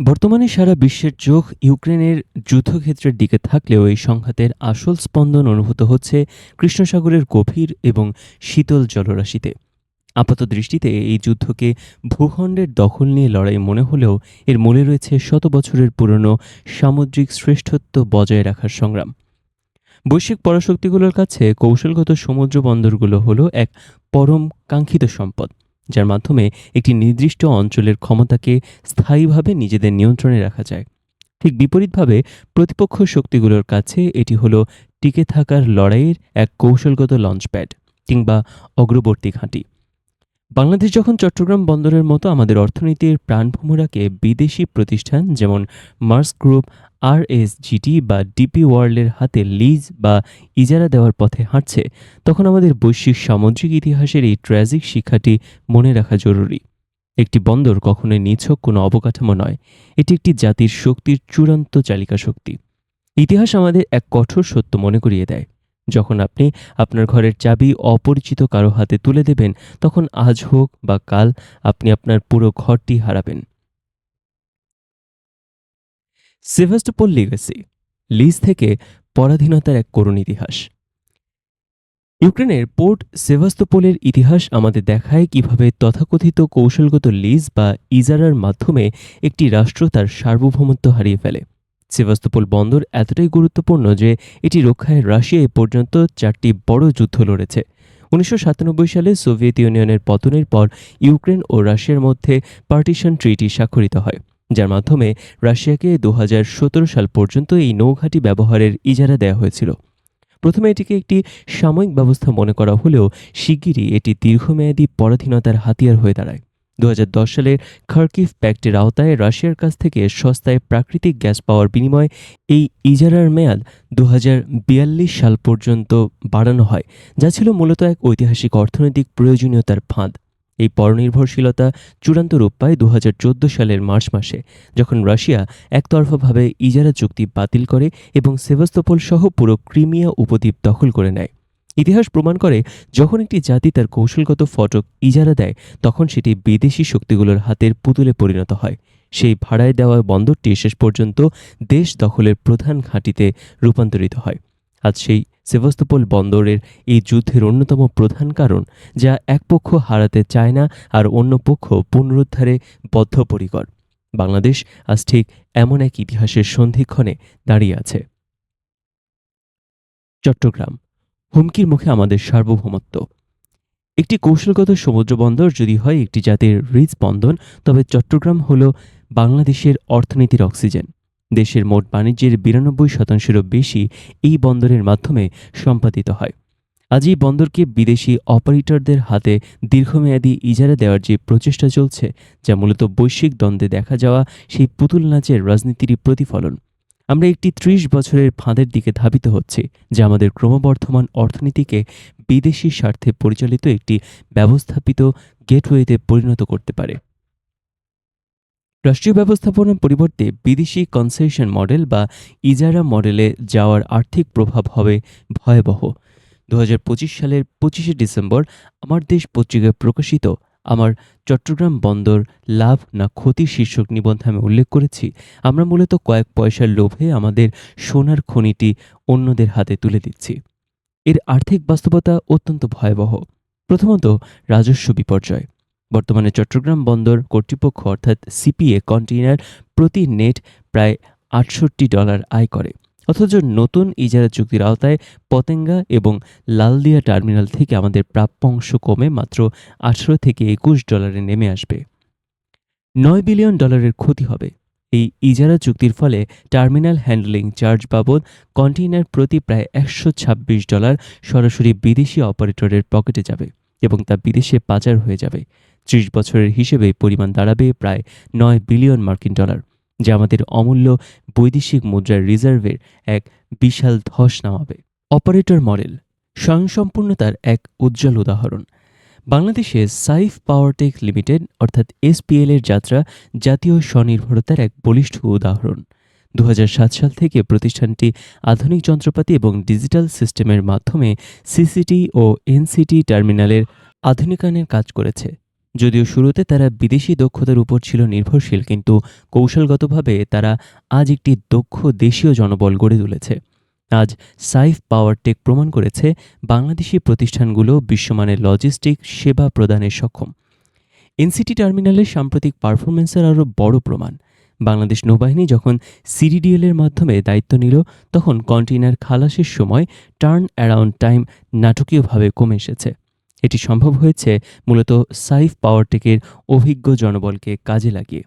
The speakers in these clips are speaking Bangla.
বর্তমানে সারা বিশ্বের চোখ ইউক্রেনের যুদ্ধক্ষেত্রের দিকে থাকলেও এই সংঘাতের আসল স্পন্দন অনুভূত হচ্ছে কৃষ্ণসাগরের গভীর এবং শীতল জলরাশিতে। আপাত দৃষ্টিতে এই যুদ্ধকে ভূখণ্ডের দখল নিয়ে লড়াই মনে হলেও এর মূলে রয়েছে শত বছরের পুরনো সামুদ্রিক শ্রেষ্ঠত্ব বজায় রাখার সংগ্রাম। বৈশ্বিক পরাশক্তিগুলোর কাছে কৌশলগত সমুদ্র বন্দরগুলো হলো এক পরম কাঙ্ক্ষিত সম্পদ। যার মাধ্যমে একটি নির্দিষ্ট অঞ্চলের ক্ষমতাকে স্থায়ীভাবে নিজেদের নিয়ন্ত্রণে রাখা যায়। ঠিক বিপরীতভাবে প্রতিপক্ষ শক্তিগুলোর কাছে এটি হলো টিকে থাকার লড়াইয়ের এক কৌশলগত লঞ্চপ্যাড কিংবা অগ্রবর্তী ঘাঁটি। বাংলাদেশ যখন চট্টগ্রাম বন্দরের মতো আমাদের অর্থনীতির প্রাণভূমরাকে বিদেশি প্রতিষ্ঠান যেমন Maersk group R S GT বা ডিপি ওয়ার্ল্ডের হাতে লিজ বা ইজারা দেওয়ার পথে হাঁটছে, তখন আমাদের বৈশ্বিক সামুদ্রিক ইতিহাসের এই ট্র্যাজিক শিক্ষাটি মনে রাখা জরুরি। একটি বন্দর কখনোই নিছক কোনো অবকাঠামো নয়, এটি একটি জাতির শক্তির চূড়ান্ত চালিকা শক্তি ইতিহাস আমাদের এক কঠোর সত্য মনে করিয়ে দেয়। যখন আপনি আপনার ঘরের চাবি অপরিচিত কারও হাতে তুলে দেবেন, তখন আজ হোক বা কাল আপনি আপনার পুরো ঘরটি হারাবেন। সেভাস্টোপোল লিগেসি লিজ থেকে পরাধীনতার এক করুণ ইতিহাস। ইউক্রেনের পোর্ট সেভাস্তোপোলের ইতিহাস আমাদের দেখায় কীভাবে তথাকথিত কৌশলগত লিজ বা ইজারার মাধ্যমে একটি রাষ্ট্র তার সার্বভৌমত্ব হারিয়ে ফেলে। সেভাস্তোপোল বন্দর এতটাই গুরুত্বপূর্ণ যে এটি রক্ষায় রাশিয়া এ পর্যন্ত চারটি বড় যুদ্ধ লড়েছে। উনিশশো সাতানব্বই সালে সোভিয়েত ইউনিয়নের পতনের পর ইউক্রেন ও রাশিয়ার মধ্যে পার্টিশন ট্রিটি স্বাক্ষরিত হয়, যার মাধ্যমে রাশিয়াকে দু হাজার সতেরো সাল পর্যন্ত এই নৌঘাঁটি ব্যবহারের ইজারা দেওয়া হয়েছিল। প্রথমে এটিকে একটি সাময়িক ব্যবস্থা মনে করা হলেও শিগগিরই এটি দীর্ঘমেয়াদী পরাধীনতার হাতিয়ার হয়ে দাঁড়ায়। দু সালের খার্কিভ প্যাক্টের আওতায় রাশিয়ার কাছ থেকে সস্তায় প্রাকৃতিক গ্যাস পাওয়ার বিনিময়ে এই ইজারার মেয়াদ দু হাজার বিয়াল্লিশ সাল পর্যন্ত বাড়ানো হয়, যা ছিল মূলত এক ঐতিহাসিক অর্থনৈতিক প্রয়োজনীয়তার ফাঁদ। এই পরনির্ভরশীলতা চূড়ান্ত রূপ পায় দু হাজার চোদ্দ সালের মার্চ মাসে, যখন রাশিয়া একতরফাভাবে ইজারা চুক্তি বাতিল করে এবং সেভাস্তোপোল সহ পুরো ক্রিমিয়া উপদ্বীপ দখল করে নেয়। ইতিহাস প্রমাণ করে, যখন একটি জাতি তার কৌশলগত ফটক ইজারা দেয়, তখন সেটি বিদেশি শক্তিগুলোর হাতের পুতুলে পরিণত হয়। সেই ভাড়ায় দেওয়া বন্দরটি শেষ পর্যন্ত দেশ দখলের প্রধান ঘাঁটিতে রূপান্তরিত হয়। আজ সেই সেভাস্তোপোল বন্দরের এই যুদ্ধের অন্যতম প্রধান কারণ, যা এক পক্ষ হারাতে চায় না আর অন্য পক্ষ পুনরুদ্ধারে বদ্ধপরিকর। বাংলাদেশ আজ ঠিক এমন এক ইতিহাসের সন্ধিক্ষণে দাঁড়িয়ে আছে। চট্টগ্রাম হুমকির মুখে আমাদের সার্বভৌমত্ব। একটি কৌশলগত সমুদ্র বন্দর যদি হয়, একটি জাতির হৃদ স্পন্দন তবে চট্টগ্রাম হল বাংলাদেশের অর্থনীতির অক্সিজেন। দেশের মোট বাণিজ্যের বিরানব্বই শতাংশেরও বেশি এই বন্দরের মাধ্যমে সম্পাদিত হয়। আজ এই বন্দরকে বিদেশি অপারেটরদের হাতে দীর্ঘমেয়াদী ইজারা দেওয়ার যে প্রচেষ্টা চলছে, যা মূলত বৈশ্বিক দ্বন্দ্বে দেখা যাওয়া সেই পুতুল নাচের রাজনীতিরই প্রতিফলন। আমরা একটি ত্রিশ বছরের ফাঁদের দিকে ধাবিত হচ্ছে, যা আমাদের ক্রমবর্ধমান অর্থনীতিকে বিদেশি স্বার্থে পরিচালিত একটি ব্যবস্থাপিত গেটওয়েতে পরিণত করতে পারে। রাষ্ট্রীয় ব্যবস্থাপনার পরিবর্তে বিদেশি কনসেশন মডেল বা ইজারা মডেলে যাওয়ার আর্থিক প্রভাব হবে ভয়াবহ। দু হাজার পঁচিশ সালের পঁচিশে ডিসেম্বর আমার দেশ পত্রিকায় প্রকাশিত আমার চট্টগ্রাম বন্দর লাভ না ক্ষতি শীর্ষক নিবন্ধে আমি উল্লেখ করেছি। আমরা মূলত কয়েক পয়সার লোভে আমাদের সোনার খনিটি অন্যদের হাতে তুলে দিচ্ছি। এর আর্থিক বাস্তবতা অত্যন্ত ভয়াবহ। প্রথমত, রাজস্ব বিপর্যয়। বর্তমানে চট্টগ্রাম বন্দর কর্তৃপক্ষ অর্থাৎ সিপিএ কন্টেইনার প্রতি নেট প্রায় আটষট্টি ডলার আয় করে। অথচ নতুন ইজারা চুক্তির আওতায় পতেঙ্গা এবং লালদিয়া টার্মিনাল থেকে আমাদের প্রাপ্য অংশ কমে মাত্র আঠারো থেকে একুশ ডলারে নেমে আসবে। নয় বিলিয়ন ডলারের ক্ষতি হবে। এই ইজারা চুক্তির ফলে টার্মিনাল হ্যান্ডলিং চার্জ বাবদ কন্টেইনার প্রতি প্রায় একশো ছাব্বিশ ডলার সরাসরি বিদেশি অপারেটরের পকেটে যাবে এবং তা বিদেশে পাচার হয়ে যাবে। ত্রিশ বছরের হিসেবে পরিমাণ দাঁড়াবে প্রায় নয় বিলিয়ন মার্কিন ডলার। যা আমাদের অমূল্য বৈদেশিক মুদ্রার রিজার্ভের এক বিশাল ধস নামাবে। অপারেটর মডেল, স্বয়ংসম্পূর্ণতার এক উজ্জ্বল উদাহরণ। বাংলাদেশে সাইফ পাওয়ারটেক লিমিটেড, অর্থাৎ এসপিএল এর যাত্রা, জাতীয় স্বনির্ভরতার এক বলিষ্ঠ উদাহরণ। দু হাজার সাত সাল থেকে প্রতিষ্ঠানটি আধুনিক যন্ত্রপাতি এবং ডিজিটাল সিস্টেমের মাধ্যমে সিসিটি ও এনসিটি টার্মিনালের আধুনিকায়নের কাজ করেছে। যদিও শুরুতে তারা বিদেশি দক্ষতার উপর ছিল নির্ভরশীল, কিন্তু কৌশলগতভাবে তারা আজ একটি দক্ষ দেশীয় জনবল গড়ে তুলেছে। আজ সাইফ পাওয়ার টেক প্রমাণ করেছে, বাংলাদেশি প্রতিষ্ঠানগুলো বিশ্বমানের লজিস্টিক সেবা প্রদানে সক্ষম। এনসিটি টার্মিনালের সাম্প্রতিক পারফরমেন্সের আরও বড় প্রমাণ। বাংলাদেশ নৌবাহিনী যখন সিডিডিএল এর মাধ্যমে দায়িত্ব নিল, তখন কন্টেইনার খালাসের সময় টার্ন অ্যারাউন্ড টাইম নাটকীয়ভাবে কমে এসেছে। এটি সম্ভব হয়েছে মূলত সাইফ পাওয়ারটেকের অভিজ্ঞ জনবলকে কাজে লাগিয়ে।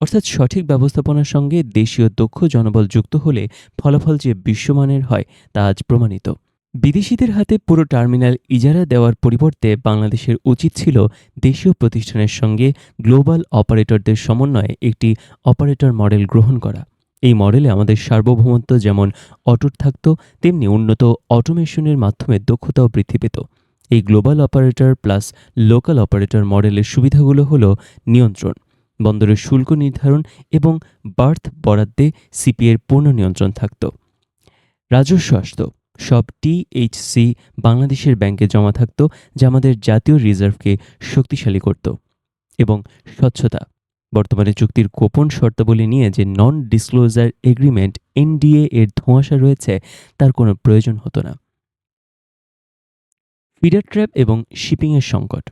অর্থাৎ সঠিক ব্যবস্থাপনার সঙ্গে দেশীয় দক্ষ জনবল যুক্ত হলে ফলাফল যে বিশ্বমানের হয়, তা আজ প্রমাণিত। বিদেশিদের হাতে পুরো টার্মিনাল ইজারা দেওয়ার পরিবর্তে বাংলাদেশের উচিত ছিল দেশীয় প্রতিষ্ঠানের সঙ্গে গ্লোবাল অপারেটরদের সমন্বয়ে একটি অপারেটর মডেল গ্রহণ করা। এই মডেলে আমাদের সার্বভৌমত্ব যেমন অটুট থাকত, তেমনি উন্নত অটোমেশনের মাধ্যমে দক্ষতাও বৃদ্ধি পেত। এই global operator plus local operator মডেলের সুবিধাগুলো হলো নিয়ন্ত্রণ, বন্দরের শুল্ক নির্ধারণ এবং বার্থ বরাদ্দে সিপিএর পূর্ণ নিয়ন্ত্রণ থাকত। রাজস্ব আসত, সব টিএইচসি বাংলাদেশের ব্যাংকে জমা থাকত, যা আমাদের জাতীয় রিজার্ভকে শক্তিশালী করত এবং স্বচ্ছতা। বর্তমানে চুক্তির গোপন শর্তাবলী নিয়ে যে নন ডিসক্লোজার এগ্রিমেন্ট এনডিএ এর ধোঁয়াশা রয়েছে, তার কোনো প্রয়োজন হতো না। ফিডার ট্র্যাপ এবং শিপিংয়ের সংকট।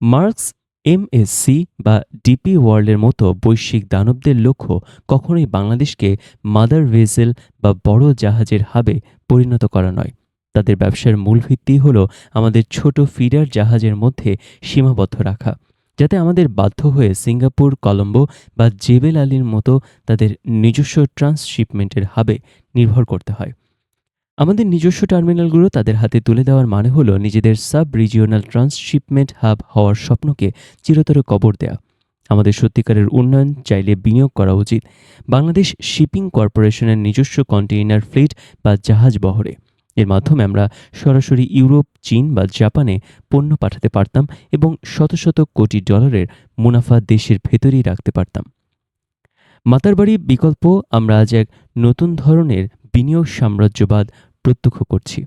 মার্কস এমএসসি বা ডিপি ওয়ার্ল্ডের মতো বৈশ্বিক দানবদের লক্ষ্য কখনোই বাংলাদেশকে মাদার ভেসেল বা বড় জাহাজের হাবে পরিণত করা নয়। তাদের ব্যবসার মূল ভিত্তি হল আমাদের ছোট ফিডার জাহাজের মধ্যে সীমাবদ্ধ রাখা, যাতে আমাদের বাধ্য হয়ে সিঙ্গাপুর, কলম্বো বা জেবেল আলীর মতো তাদের নিজস্ব ট্রান্সশিপমেন্টের হাবে নির্ভর করতে হয়। আমাদের নিজস্ব টার্মিনালগুলো তাদের হাতে তুলে দেওয়ার মানে হলো নিজেদের সাব রিজিওনাল ট্রান্সশিপমেন্ট হাব হওয়ার স্বপ্নকে চিরতরে কবর দেয়া। আমাদের সত্যিকারের উন্নয়ন চাইলে বিনিয়োগ করা উচিত। বাংলাদেশ শিপিং কর্পোরেশনের নিজস্ব কন্টেইনার ফ্লিট বা জাহাজ বহরে। এর মাধ্যমে আমরা সরাসরি ইউরোপ, চীন বা জাপানে পণ্য পাঠাতে পারতাম এবং শত শত কোটি ডলারের মুনাফা দেশের ভেতরেই রাখতে পারতাম। মাতারবাড়ি বিকল্প আমরা আজ এক নতুন ধরনের বিনিয়োগ সাম্রাজ্যবাদ প্রত্যক্ষ করছি।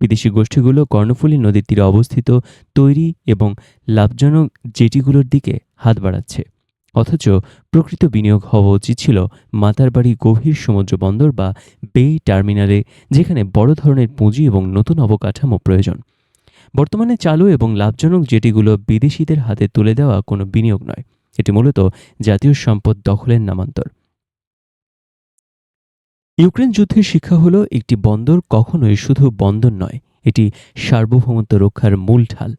বিদেশি গোষ্ঠীগুলো কর্ণফুলী নদীর তীরে অবস্থিত, তৈরি এবং লাভজনক জেটিগুলোর দিকে হাত বাড়াচ্ছে। অথচ প্রকৃত বিনিয়োগ হওয়া উচিত ছিল মাতারবাড়ি গভীর সমুদ্র বন্দর বা বে টার্মিনালে, যেখানে বড় ধরনের পুঁজি এবং নতুন অবকাঠামো প্রয়োজন। বর্তমানে চালু এবং লাভজনক জেটিগুলো বিদেশিদের হাতে তুলে দেওয়া কোনো বিনিয়োগ নয়। এটি মূলত জাতীয় সম্পদ দখলের নামান্তর। ইউক্রেন যুদ্ধের শিক্ষা হলো একটি বন্দর কখনোই শুধু বন্দর নয়, এটি সার্বভৌমত্ব রক্ষার মূল ঢাল।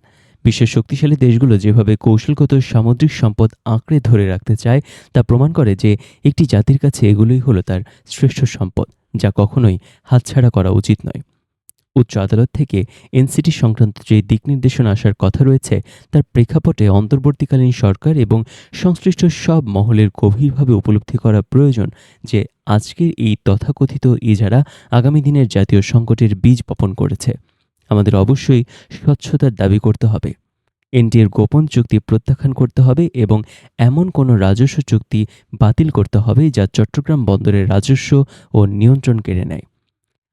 বিশ্বের শক্তিশালী দেশগুলো যেভাবে কৌশলগত সামুদ্রিক সম্পদ আঁকড়ে ধরে রাখতে চায়, তা প্রমাণ করে যে একটি জাতির কাছে এগুলোই হলো তার শ্রেষ্ঠ সম্পদ, যা কখনোই হাতছাড়া করা উচিত নয়। উচ্চ আদালত থেকে এনসিটি সংক্রান্ত যে দিক নির্দেশনা আসার কথা রয়েছে, তার প্রেক্ষাপটে অন্তর্বর্তীকালীন সরকার এবং সংশ্লিষ্ট সব মহলের গভীরভাবে উপলব্ধি করা প্রয়োজন যে আজকের এই তথাকথিত ইজারা আগামী দিনের জাতীয় সংকটের বীজ বপন করেছে। আমাদের অবশ্যই স্বচ্ছতার দাবি করতে হবে। এনটিএর গোপন চুক্তি প্রত্যাখ্যান করতে হবে এবং এমন কোনো রাজস্ব চুক্তি বাতিল করতে হবে যা চট্টগ্রাম বন্দরের রাজস্ব ও নিয়ন্ত্রণ কেড়ে নেয়।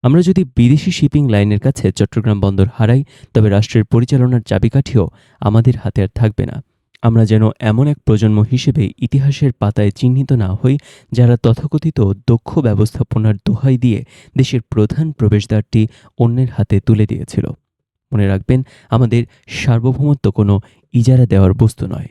আমরা যদি বিদেশি শিপিং লাইনের কাছে চট্টগ্রাম বন্দর হারাই, তবে রাষ্ট্রের পরিচালনার চাবিকাঠিও আমাদের হাতে আর থাকবে না। আমরা যেন এমন এক প্রজন্ম হিসেবে ইতিহাসের পাতায় চিহ্নিত না হই, যারা তথাকথিত দক্ষ ব্যবস্থাপনার দোহাই দিয়ে দেশের প্রধান প্রবেশদ্বারটি অন্যের হাতে তুলে দিয়েছিল। মনে রাখবেন, আমাদের সার্বভৌমত্ব কোনো ইজারা দেওয়ার বস্তু নয়।